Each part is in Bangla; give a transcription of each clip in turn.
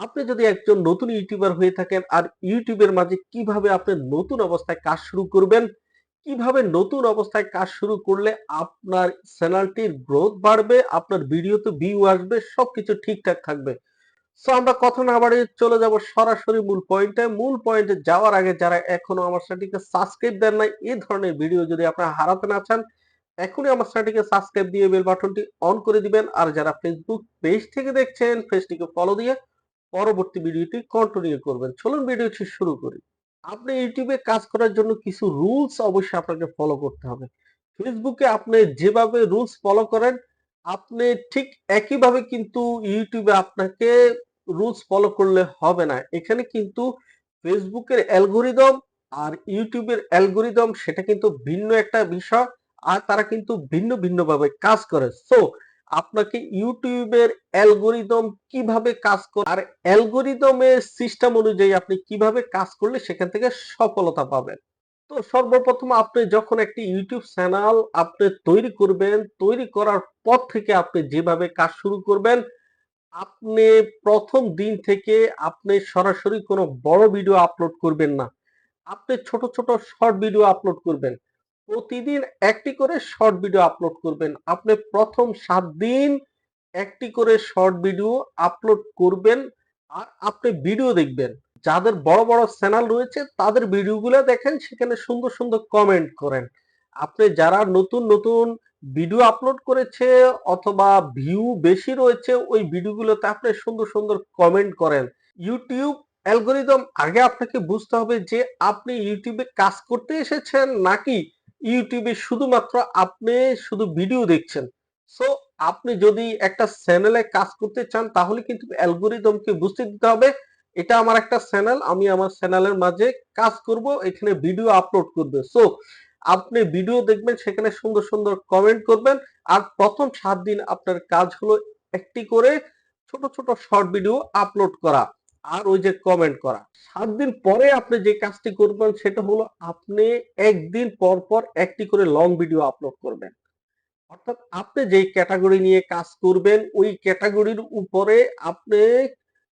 আপনি যদি একজন নতুন ইউটিউবার হয়ে থাকেন আর ইউটিউবের মাঝে কীভাবে আপনি নতুন অবস্থায় কাজ শুরু করবেন, কীভাবে নতুন অবস্থায় কাজ শুরু করলে আপনার চ্যানেলটির গ্রোথ বাড়বে, আপনার ভিডিওতে ভিউ আসবে, সবকিছু ঠিকঠাক থাকবে। সো আমরা কথা না বাড়িয়ে চলে যাব সরাসরি মূল পয়েন্টে মূল পয়েন্টে যাওয়ার আগে যারা এখনও আমার চ্যানেলটিকে সাবস্ক্রাইব দেন নাই এই ধরনের ভিডিও যদি আপনারা হারাতে না চান, এখনই আমার চ্যানেলটিকে সাবস্ক্রাইব দিয়ে বেল বাটনটি অন করে দিবেন। আর যারা ফেসবুক পেজ থেকে দেখছেন পেজটিকে ফলো দিয়ে পরবর্তী ভিডিওটি কন্টিনিউ করবেন। চলুন ভিডিওটি শুরু করি। আপনি ইউটিউবে কাজ করার জন্য কিছু রুলস অবশ্যই আপনাকে ফলো করতে হবে। ফেসবুকে আপনি যেভাবে রুলস ফলো করেন, আপনি ঠিক একইভাবে কিন্তু ইউটিউবে আপনাকে রুলস ফলো করলে হবে না। এখানে কিন্তু ফেসবুকের অ্যালগোরিদম আর ইউটিউবের অ্যালগোরিদম সেটা কিন্তু ভিন্ন একটা বিষয়, আর তারা কিন্তু ভিন্ন ভিন্নভাবে কাজ করে। সো আপনাকে ইউটিউবের অ্যালগোরিদম কীভাবে কাজ করে আর অ্যালগোরিদমের সিস্টেম অনুযায়ী আপনি কীভাবে কাজ করলে সেখান থেকে সফলতা পাবেন। তো সর্বপ্রথম আপনি যখন একটি ইউটিউব চ্যানেল আপনি তৈরি করবেন, তৈরি করার পর থেকে আপনি যেভাবে কাজ শুরু করবেন, আপনি প্রথম দিন থেকে আপনি সরাসরি কোনো বড় ভিডিও আপলোড করবেন না। আপনি ছোট ছোট শর্ট ভিডিও আপলোড করবেন। প্রতিদিন একটি করে শর্ট ভিডিও আপলোড করবেন। আপনি প্রথম সাত দিন একটি করে শর্ট ভিডিও আপলোড করবেন আর আপনি ভিডিও দেখবেন। যাদের বড় বড় চ্যানেল রয়েছে, তাদের ভিডিওগুলো দেখেন, সেখানে সুন্দর সুন্দর কমেন্ট করেন। আপনি যারা নতুন নতুন ভিডিও আপলোড করেছে অথবা ভিউ বেশি রয়েছে, ওই ভিডিওগুলোতে আপনি সুন্দর সুন্দর কমেন্ট করেন। ইউটিউব অ্যালগোরিদম আগে আপনাকে বুঝতে হবে যে আপনি ইউটিউবে কাজ করতে এসেছেন নাকি ইউটিউবে শুধুমাত্র আপনি শুধু ভিডিও দেখছেন। সো আপনি যদি একটা চ্যানেলে কাজ করতে চান, তাহলে কিন্তু অ্যালগোরিদমকে বুঝতে দিতে হবে, এটা আমার একটা চ্যানেল আমি আমার চ্যানেলের মাঝে কাজ করব, এখানে ভিডিও আপলোড করবে। সো আপনি ভিডিও দেখবেন, সেখানে সুন্দর সুন্দর কমেন্ট করবেন, আর প্রথম সাত দিন আপনার কাজ হলো একটি করে ছোট ছোট শর্ট ভিডিও আপলোড করা। আর ওই যে কমেন্ট করা। সাত দিন পরে আপনি যে কাজটি করবেন, সেটা হলো আপনি একদিন পর পর একটি করে লং ভিডিও আপলোড করবেন। অর্থাৎ আপনি যেই ক্যাটাগরি নিয়ে কাজ করবেন, ওই ক্যাটাগরির উপরে আপনি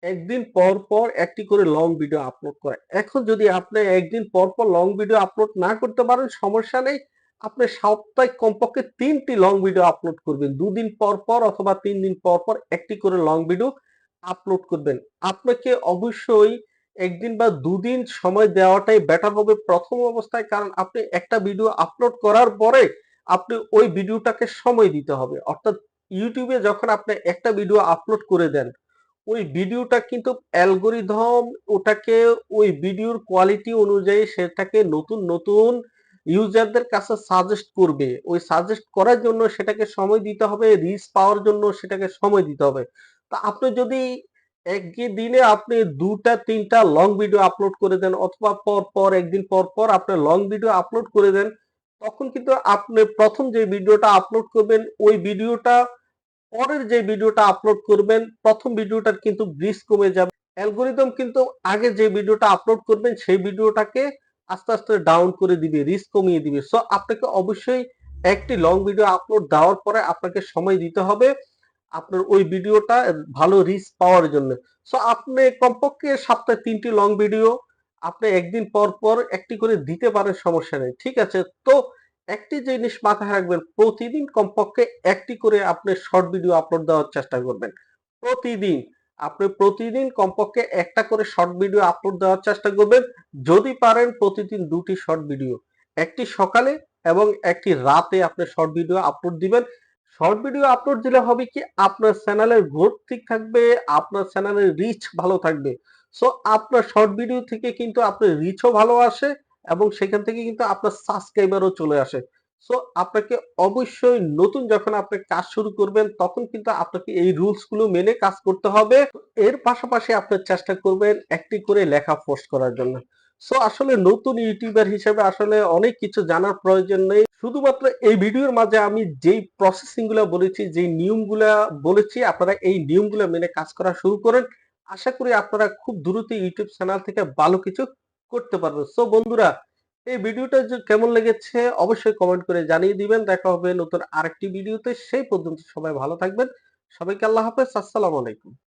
একদিন পর পর একটি করে লং ভিডিও আপলোড করে। এখন যদি আপনি একদিন পর পর লং ভিডিও আপলোড না করতে পারেন, সমস্যা নেই। আপনি সপ্তাহে কমপক্ষে তিনটি লং ভিডিও আপলোড করবেন। দুদিন পর পর অথবা তিন দিন পর পর একটি করে লং ভিডিও আপলোড করবেন। আপনাকে অবশ্যই একদিন বা দুদিন সময় দেওয়াটাই বেটার হবে প্রথম অবস্থায়, কারণ আপনি একটা ভিডিও আপলোড করার পরে আপনি ওই ভিডিওটাকে সময় দিতে হবে। অর্থাৎ ইউটিউবে যখন আপনি একটা ভিডিও আপলোড করে দেন, ওই ভিডিওটা কিন্তু অ্যালগোরিদম ওটাকে ওই ভিডিওর কোয়ালিটি অনুযায়ী সেটাকে নতুন নতুন ইউজারদের কাছে সাজেস্ট করবে। ওই সাজেস্ট করার জন্য সেটাকে সময় দিতে হবে রিচ পাওয়ার জন্য সেটাকে সময় দিতে হবে। তা আপনি যদি একই দিনে আপনি দুটা, তিনটা লং ভিডিও আপলোড করে দেন অথবা পর পর, একদিন পর পর আপনি লং ভিডিও আপলোড করে দেন, তখন কিন্তু আপনি প্রথম যে ভিডিওটা আপলোড করবেন, ওই ভিডিওটা পরের যে ভিডিওটা আপলোড করবেন, প্রথম ভিডিওটার কিন্তু ব্রিজ কমে যাবে। অ্যালগোরিদম কিন্তু আগে যে ভিডিওটা আপলোড করবেন, সেই ভিডিওটাকে আস্তে আস্তে ডাউন করে দিবে রিস্ক কমিয়ে দিবে। সো আপনাকে অবশ্যই একটি লং ভিডিও আপলোড দেওয়ার পরে আপনাকে সময় দিতে হবে। আপনার ওই ভিডিওটা ভালো রিচ পাওয়ার জন্য। সো আপনি কমপক্ষে সপ্তাহে তিনটি লং ভিডিও আপনি একদিন পর পর একটি করে দিতে পারেন, সমস্যা নেই, ঠিক আছে? তো একটি জিনিস মাথায় রাখবেন, প্রতিদিন কমপক্ষে একটি করে আপনি শর্ট ভিডিও আপলোড দেওয়ার চেষ্টা করবেন। প্রতিদিন, আপনি প্রতিদিন কমপক্ষে একটা করে শর্ট ভিডিও আপলোড দেওয়ার চেষ্টা করবেন, যদি পারেন প্রতিদিন দুটি শর্ট ভিডিও একটি সকালে এবং একটি রাতে আপনি শর্ট ভিডিও আপলোড দিবেন শর্ট ভিডিও আপলোড দিলে হবে কি আপনার চ্যানেলের গ্রোথ ঠিক থাকবে, আপনার চ্যানেলের রিচ ভালো থাকবে। সো আপনার শর্ট ভিডিও থেকে কিন্তু আপনার রিচও ভালো আসে এবং সেখান থেকে কিন্তু আপনার সাবস্ক্রাইবারও চলে আসে। সো আপনাকে অবশ্যই নতুন যখন আপনি কাজ শুরু করবেন, তখন কিন্তু আপনাকে এই রুলসগুলো মেনে কাজ করতে হবে। এর পাশাপাশি আপনি চেষ্টা করবেন একটি করে লেখা পোস্ট করার জন্য। সো আসলে নতুন ইউটিউবার হিসেবে আসলে অনেক কিছু জানার প্রয়োজন নেই। শুধুমাত্র এই ভিডিওর মাঝে আমি যেই প্রসেসিংগুলা বলেছি, যেই নিয়মগুলা বলেছি, আপনারা এই নিয়মগুলো মেনে কাজ করা শুরু করেন। আশা করি আপনারা খুব দ্রুত ইউটিউব চ্যানেল থেকে ভালো কিছু করতে পারবেন। সো বন্ধুরা, এই ভিডিওটা যে কেমন লেগেছে অবশ্যই কমেন্ট করে জানিয়ে দিবেন। দেখা হবে নতুন আরেকটি ভিডিওতে। সেই পর্যন্ত সবাই ভালো থাকবেন। সবাইকে আল্লাহ হাফেজ। আসসালামু আলাইকুম।